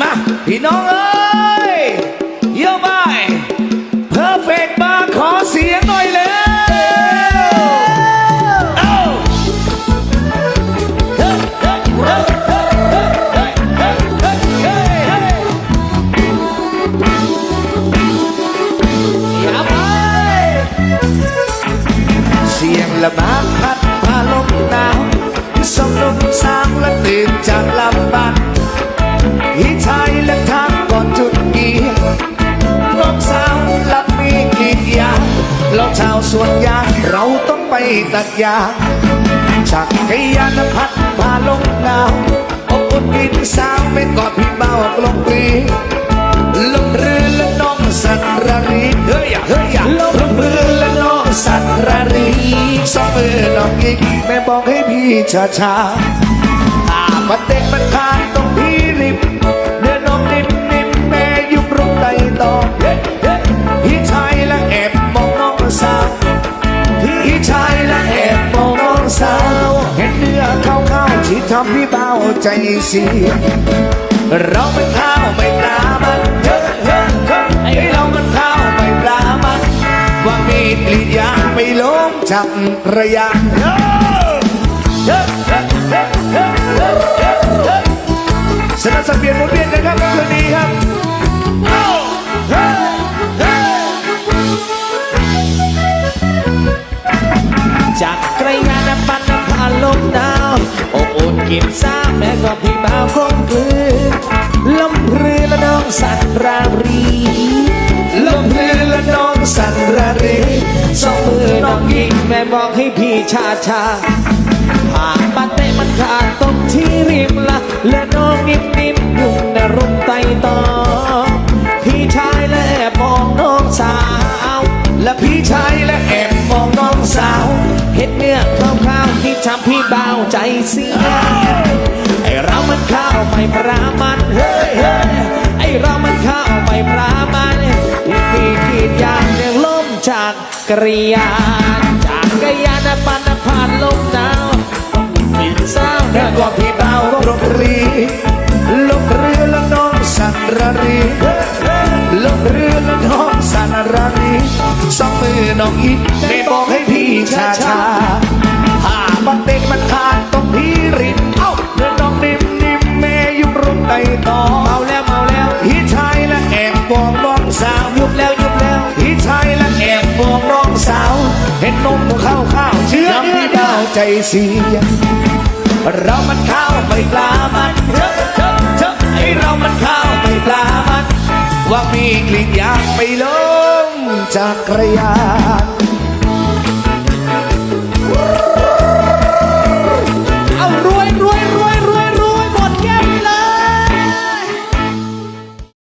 มาพี่น้องเอ้ยเยี่ยมไปเพอร์เฟกมาขอเสียงหน่อยเลยเสียงละมาพัดพาลมหนาวส่งลมสางละตื่น เราชาวสวนยางเราต้องไปตัดยางจากขยานพัดพาลมหนาวอบอุ่นกินสาวไม่กอดพี่เบากลงกรีลมเรือและน้องสันระรีเฮ้ยอย่าเฮ้ยอย่าลมเรือและน้องสันระรีสองมือน้องยิงแม่บอกให้พี่ช้าช้าๆถ้ามันเด็กมันขาด ชายและแอบมองน้องสาว เห็นเนื้อเข้าเข้าๆที่ทำพี่เบาใจเสียเราไป็นข้าวไม่ปลามันเฮ้เฮ้เฮ้ไอเรามันข้าวไม่ปลามันว่ามีดกรีดยางไปล้มจับระยะเลมหนาวอบอุ่นกินซ้ำแม่ก็พี่บ่าวคงคืนลมพรือและน้องสันรารีลมพลือและน้องสันระรีสองมือน้องยิงแม่บอกให้พี่ชาชาผ่าปันเต ทำพี่เบาใจเสียไอเรามันข้าวไม่ปรามันเฮ้ยเฮ้ยไอเรามันข้าวไม่ปรามันมีกีดยางยังล้มจากกรียานจากกรียานปันผ่านลมหนาวกินเศร้าแล้เนื้อกว่าพี่เบาก็ลงเรีลงเรือและน้องสันระรีลงเรือและน้องสันระรีสองมือน้องอีกไม่บอก ข้าวข้าวเชื่อเนื้อดาวใจเสียเรามันข้าวไม่ปลามันเฮ้เฮ้เฮ้ไอเรามันข้าวไม่ปลามันว่ามีกลิ่นยางไปลงจากกระยาน